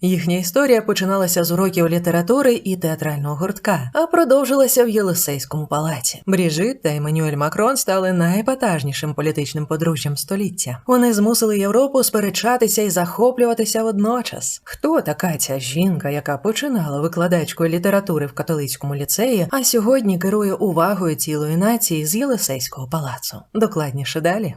Їхня історія починалася з уроків літератури і театрального гуртка, а продовжилася в Єлисейському палаці. Бріжит та Еммануель Макрон стали найепатажнішим політичним подружжям століття. Вони змусили Європу сперечатися і захоплюватися водночас. Хто така ця жінка, яка починала викладачкою літератури в католицькому ліцеї, а сьогодні керує увагою цілої нації з Єлисейського палацу? Докладніше далі.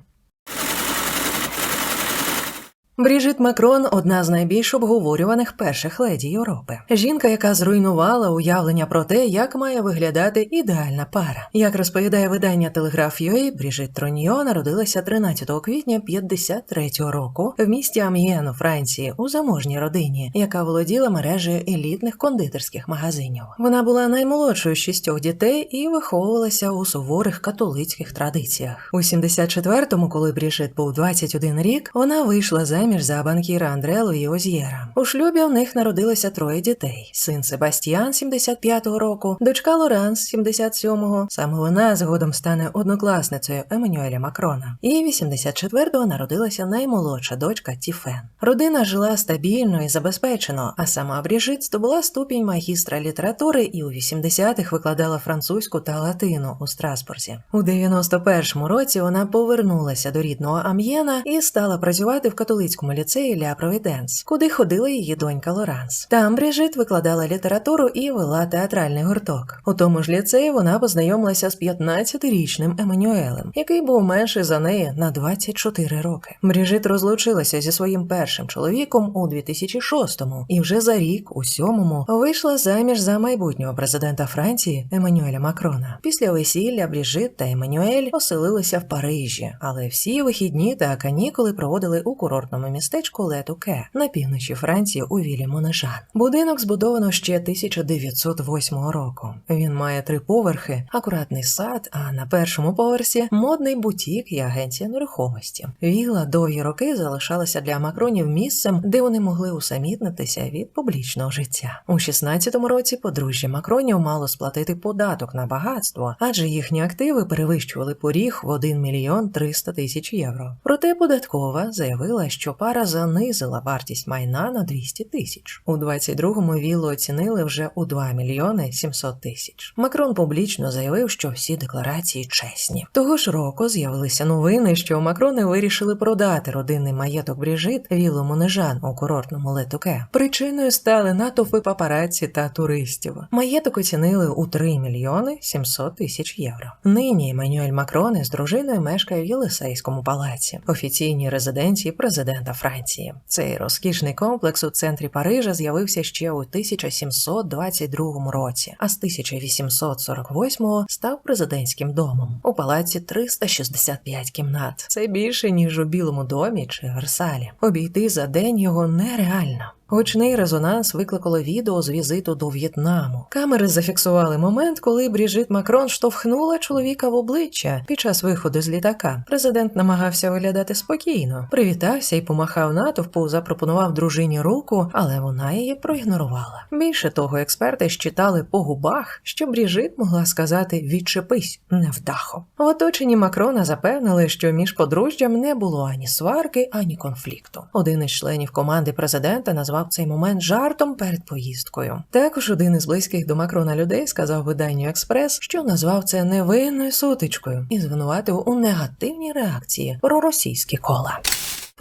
Бріжит Макрон одна з найбільш обговорюваних перших леді Європи. Жінка, яка зруйнувала уявлення про те, як має виглядати ідеальна пара. Як розповідає видання Телеграф UA, Бріжит Троньо народилася 13 квітня 53-го року в місті Ам'єн у Франції у заможній родині, яка володіла мережею елітних кондитерських магазинів. Вона була наймолодшою з шістьох дітей і виховувалася у суворих католицьких традиціях. У 74-му, коли Бріжит був 21 рік, вона вийшла заміж за банкіра Андре Луї Озьєра. У шлюбі у них народилося троє дітей: син Себастьян 75-го року, дочка Лоранс 77-го. Саме вона згодом стане однокласницею Еммануеля Макрона. І 84-го народилася наймолодша дочка Тіфен. Родина жила стабільно і забезпечено, а сама Бріжит здобула ступінь магістра літератури і у 80-х викладала французьку та латину у Страсбурзі. У 91-му році вона повернулася до рідного Ам'єна і стала працювати в католицькому ліцеї Ля Провіденс, куди ходила її донька Лоранс. Там Бріжит викладала літературу і вела театральний гурток. У тому ж ліцеї вона познайомилася з 15-річним Еммануелем, який був менший за неї на 24 роки. Бріжит розлучилася зі своїм першим чоловіком у 2006-му і вже за рік, у сьомому, вийшла заміж за майбутнього президента Франції Еммануеля Макрона. Після весілля Бріжит та Еммануель оселилися в Парижі, але всі вихідні та канікули проводили у курортному містечку Летуке на півночі Франції у Вілі Монежан. Будинок збудовано ще 1908 року. Він має три поверхи, акуратний сад, а на першому поверсі модний бутік і агенція нерухомості. Віла довгі роки залишалася для макронів місцем, де вони могли усамітнитися від публічного життя. У 16-му році подружжя Макронів мало сплатити податок на багатство, адже їхні активи перевищували поріг в 1 мільйон 300 тисяч євро. Проте податкова заявила, що пара занизила вартість майна на 200 тисяч. У 22-му віллу оцінили вже у 2 мільйони 700 тисяч. Макрон публічно заявив, що всі декларації чесні. Того ж року з'явилися новини, що Макрони вирішили продати родинний маєток Бріжит віллу Монежан у курортному Летуке. Причиною стали натовпи папараці та туристів. Маєток оцінили у 3 мільйони 700 тисяч євро. Нині Еммануель Макрон із дружиною мешкає в Єлисейському палаці, офіційній резиденції президента Франції. Цей розкішний комплекс у центрі Парижа з'явився ще у 1722 році, а з 1848 став президентським домом. У палаці 365 кімнат. Це більше ніж у Білому домі чи Версалі. Обійти за день його нереально. Гучний резонанс викликало відео з візиту до В'єтнаму. Камери зафіксували момент, коли Бріжит Макрон штовхнула чоловіка в обличчя під час виходу з літака. Президент намагався виглядати спокійно, привітався і помахав натовпу, запропонував дружині руку, але вона її проігнорувала. Більше того, експерти щитали по губах, що Бріжит могла сказати відчепись невдахо. В оточенні Макрона запевнили, що між подружжям не було ані сварки, ані конфлікту. Один із членів команди президента назвав цей момент жартом перед поїздкою. Також один із близьких до Макрона людей сказав виданню Експрес, що назвав це невинною сутичкою і звинуватив у негативній реакції проросійські кола.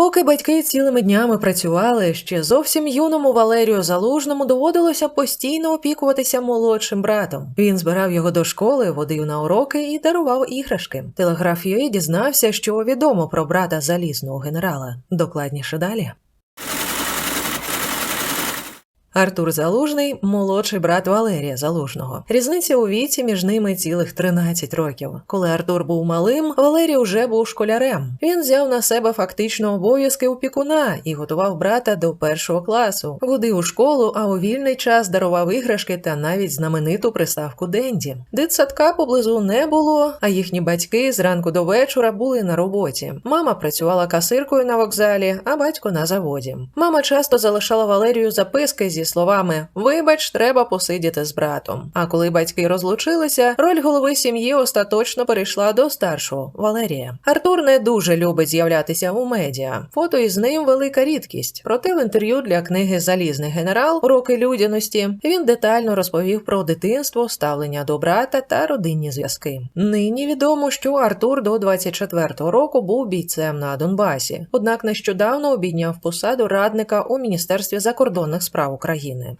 Поки батьки цілими днями працювали, ще зовсім юному Валерію Залужному доводилося постійно опікуватися молодшим братом. Він збирав його до школи, водив на уроки і дарував іграшки. Телеграф дізнався, що відомо про брата залізного генерала. Докладніше далі. Артур Залужний молодший брат Валерія Залужного. Різниця у віці між ними цілих 13 років. Коли Артур був малим, Валерій уже був школярем. Він взяв на себе фактично обов'язки опікуна і готував брата до першого класу. Водив у школу, а у вільний час дарував іграшки та навіть знамениту приставку Денді. Дитсадка поблизу не було, а їхні батьки зранку до вечора були на роботі. Мама працювала касиркою на вокзалі, а батько на заводі. Мама часто залишала Валерію записки зі словами Вибач, треба посидіти з братом. А коли батьки розлучилися, роль голови сім'ї остаточно перейшла до старшого Валерія. Артур не дуже любить з'являтися у медіа. Фото із ним велика рідкість. Проте в інтерв'ю для книги Залізний генерал Роки людяності він детально розповів про дитинство, ставлення до брата та родинні зв'язки. Нині відомо, що Артур до 24-го року був бійцем на Донбасі, однак нещодавно обійняв посаду радника у міністерстві закордонних справ України.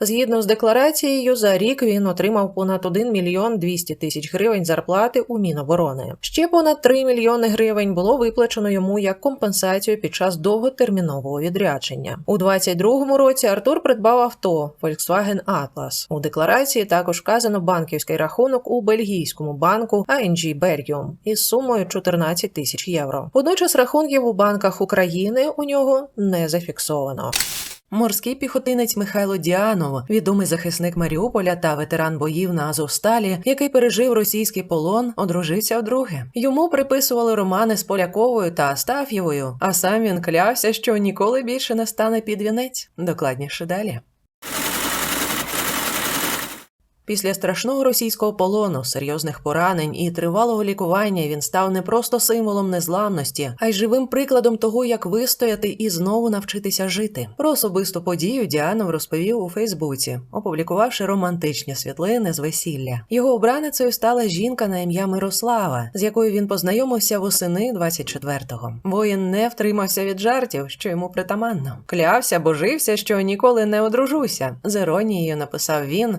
Згідно з декларацією, за рік він отримав понад 1 мільйон 200 тисяч гривень зарплати у Міноборони. Ще понад 3 мільйони гривень було виплачено йому як компенсацію під час довготермінового відрядження. У 22-му році Артур придбав авто Volkswagen Atlas. У декларації також вказано банківський рахунок у бельгійському банку ING Belgium із сумою 14 тисяч євро. Водночас рахунків у банках України у нього не зафіксовано. Морський піхотинець Михайло Діанов, відомий захисник Маріуполя та ветеран боїв на Азовсталі, який пережив російський полон, одружився вдруге. Йому приписували романи з Поляковою та Астаф'євою, а сам він клявся, що ніколи більше не стане під вінець. Докладніше далі. Після страшного російського полону, серйозних поранень і тривалого лікування він став не просто символом незламності, а й живим прикладом того, як вистояти і знову навчитися жити. Про особисту подію Діанов розповів у Фейсбуці, опублікувавши романтичні світлини з весілля. Його обраницею стала жінка на ім'я Мирослава, з якою він познайомився восени 24-го. Воїн не втримався від жартів, що йому притаманно. Клявся, божився, що ніколи не одружуся. З іронією написав він,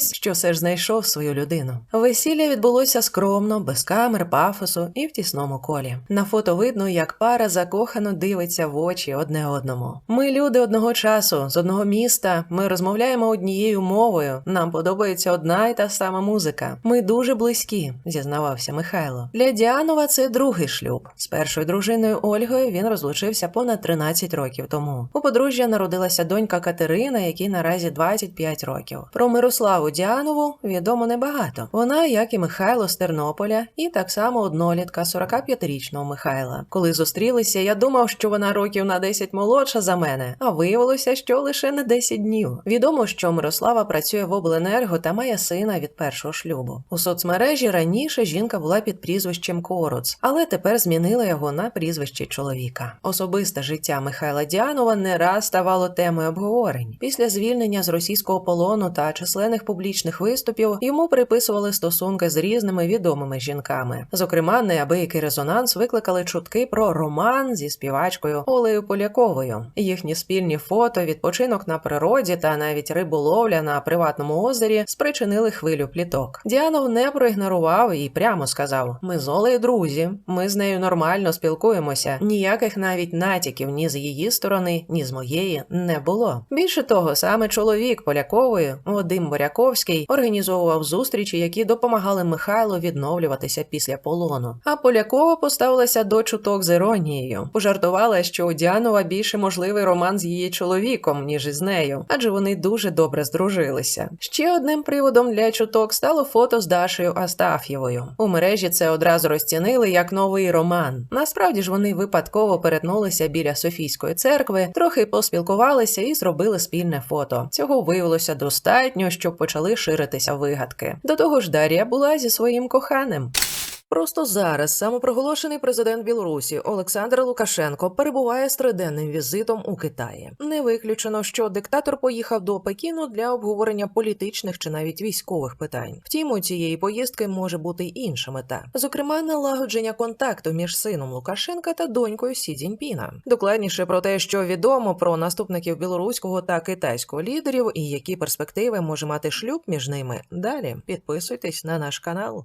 зізнаючись, що все ж знайшов свою людину. Весілля відбулося скромно, без камер, пафосу і в тісному колі. На фото видно, як пара закохано дивиться в очі одне одному. Ми люди одного часу, з одного міста. Ми розмовляємо однією мовою. Нам подобається одна і та сама музика. Ми дуже близькі, зізнавався Михайло. Для Діанова це другий шлюб. З першою дружиною Ольгою він розлучився понад 13 років тому. У подружжя народилася донька Катерина, якій наразі 25 років. Про Мирославу Діанову відомо небагато. Вона, як і Михайло з Тернополя, і так само однолітка 45-річного Михайла. Коли зустрілися, я думав, що вона років на 10 молодша за мене, а виявилося, що лише на 10 днів. Відомо, що Мирослава працює в обленерго та має сина від першого шлюбу. У соцмережі раніше жінка була під прізвищем Коруц, але тепер змінила його на прізвище чоловіка. Особисте життя Михайла Діанова не раз ставало темою обговорень. Після звільнення з російського полону та численних публічних виступів йому приписували стосунки з різними відомими жінками. Зокрема, неабиякий резонанс викликали чутки про роман зі співачкою Олею Поляковою. Їхні спільні фото, відпочинок на природі та навіть риболовля на приватному озері спричинили хвилю пліток. Діанов не проігнорував і прямо сказав: Ми з Олею друзі, ми з нею нормально спілкуємося. Ніяких навіть натяків ні з її сторони, ні з моєї не було. Більше того, саме чоловік Полякової, Вадим Боряковський, організовував зустрічі, які допомагали Михайлу відновлюватися після полону. А Полякова поставилася до чуток з іронією. Пожартувала, що у Діанова більше можливий роман з її чоловіком, ніж із нею, адже вони дуже добре здружилися. Ще одним приводом для чуток стало фото з Дашею Астаф'євою. У мережі це одразу розцінили як новий роман. Насправді ж вони випадково перетнулися біля Софійської церкви, трохи поспілкувалися і зробили спільне фото. Цього виявилося достатньо, щоб почали ширитися вигадки. До того ж, Дар'я була зі своїм коханим. Просто зараз самопроголошений президент Білорусі Олександр Лукашенко перебуває з триденним візитом у Китаї. Не виключено, що диктатор поїхав до Пекіну для обговорення політичних чи навіть військових питань. Втім, у цієї поїздки може бути інша мета, зокрема, налагодження контакту між сином Лукашенка та донькою Сі Цзіньпіна. Докладніше про те, що відомо про наступників білоруського та китайського лідерів і які перспективи може мати шлюб між ними. Далі підписуйтесь на наш канал.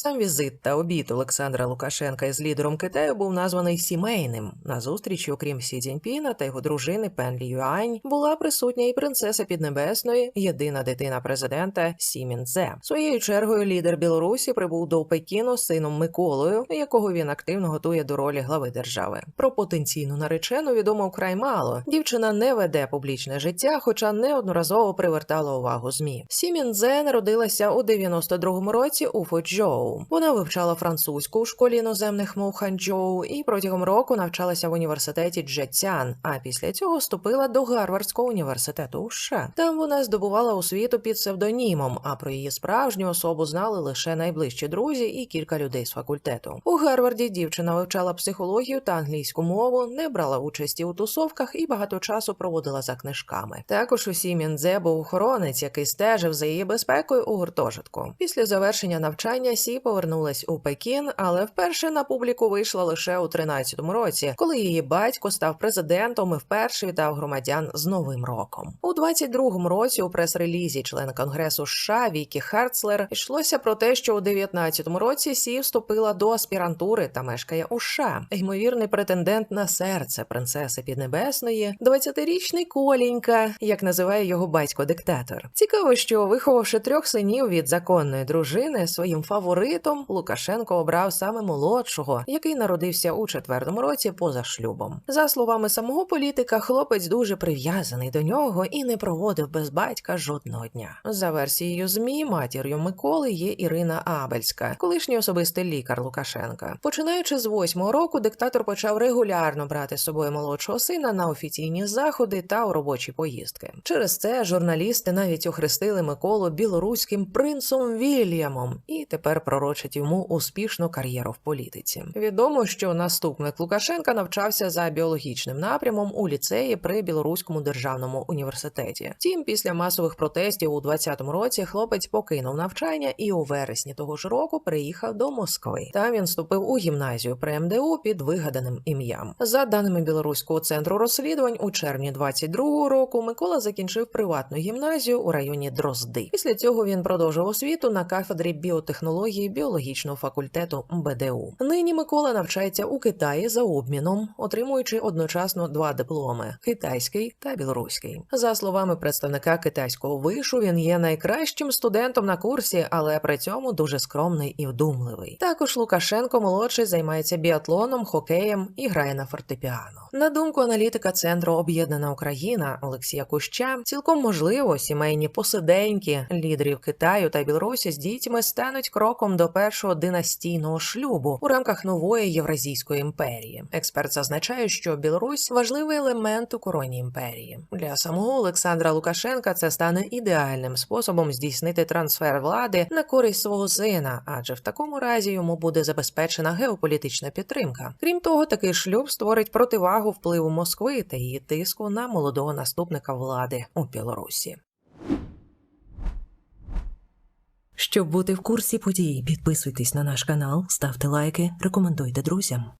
Сам візит та обід Олександра Лукашенка із лідером Китаю був названий сімейним. На зустрічі, окрім Сі Цзіньпіна та його дружини Пен Лі Юань, була присутня і принцеса Піднебесної, єдина дитина президента Сі Міндзе. Своєю чергою лідер Білорусі прибув до Пекіну з сином Миколою, якого він активно готує до ролі глави держави. Про потенційну наречену відомо вкрай мало. Дівчина не веде публічне життя, хоча неодноразово привертала увагу змі. Сі Міндзе народилася у 92-му році у Фуджоу. Ханчжоу. Вона вивчала французьку у школі іноземних мов Ханчжоу і протягом року навчалася в університеті Джетцян, а після цього вступила до Гарвардського університету у США. Там вона здобувала освіту під псевдонімом, а про її справжню особу знали лише найближчі друзі і кілька людей з факультету. У Гарварді дівчина вивчала психологію та англійську мову, не брала участі у тусовках і багато часу проводила за книжками. Також у сім'ї Міндзе був охоронець, який стежив за її безпекою у гуртожитку. Після завершення навчання Сі повернулась у Пекін, але вперше на публіку вийшла лише у 13-му році, коли її батько став президентом і вперше вітав громадян з Новим роком. У 22-му році у прес-релізі член конгресу США Вікі Херцлер йшлося про те, що у 19-му році Сі вступила до аспірантури та мешкає у США. Ймовірний претендент на серце принцеси Піднебесної, 20-річний Колінька, як називає його батько-диктатор. Цікаво, що виховавши трьох синів від законної дружини, своїм фаворитом Лукашенко обрав саме молодшого, який народився у четвертому році поза шлюбом. За словами самого політика, хлопець дуже прив'язаний до нього і не проводив без батька жодного дня. За версією змі, матір'ю Миколи є Ірина Абельська, колишній особистий лікар Лукашенка. Починаючи з восьмого року, диктатор почав регулярно брати з собою молодшого сина на офіційні заходи та у робочі поїздки. Через це журналісти навіть охрестили Миколу білоруським принцом Вільямом і тепер пророчать йому успішну кар'єру в політиці. Відомо, що наступник Лукашенка навчався за біологічним напрямом у ліцеї при Білоруському державному університеті. Втім, після масових протестів у 20-му році хлопець покинув навчання і у вересні того ж року приїхав до Москви. Там він вступив у гімназію при МДУ під вигаданим ім'ям. За даними білоруського центру розслідувань, у червні 22-го року Микола закінчив приватну гімназію у районі Дрозди. Після цього він продовжив освіту на кафедрі біотехнології біологічного факультету БДУ. Нині Микола навчається у Китаї за обміном, отримуючи одночасно два дипломи китайський та білоруський. За словами представника китайського вишу, він є найкращим студентом на курсі, але при цьому дуже скромний і вдумливий. Також Лукашенко молодший займається біатлоном, хокеєм і грає на фортепіано. На думку аналітика центру Об'єднана Україна Олексія Куща, цілком можливо, сімейні посиденьки лідерів Китаю та Білорусі з дітьми стануть кроком до першого династійного шлюбу у рамках нової євразійської імперії. Експерт зазначає, що Білорусь важливий елемент у короні імперії. Для самого Олександра Лукашенка це стане ідеальним способом здійснити трансфер влади на користь свого сина, адже в такому разі йому буде забезпечена геополітична підтримка. Крім того, такий шлюб створить противагу впливу Москви та її тиску на молодого наступника влади у Білорусі. Щоб бути в курсі подій, підписуйтесь на наш канал, ставте лайки, рекомендуйте друзям.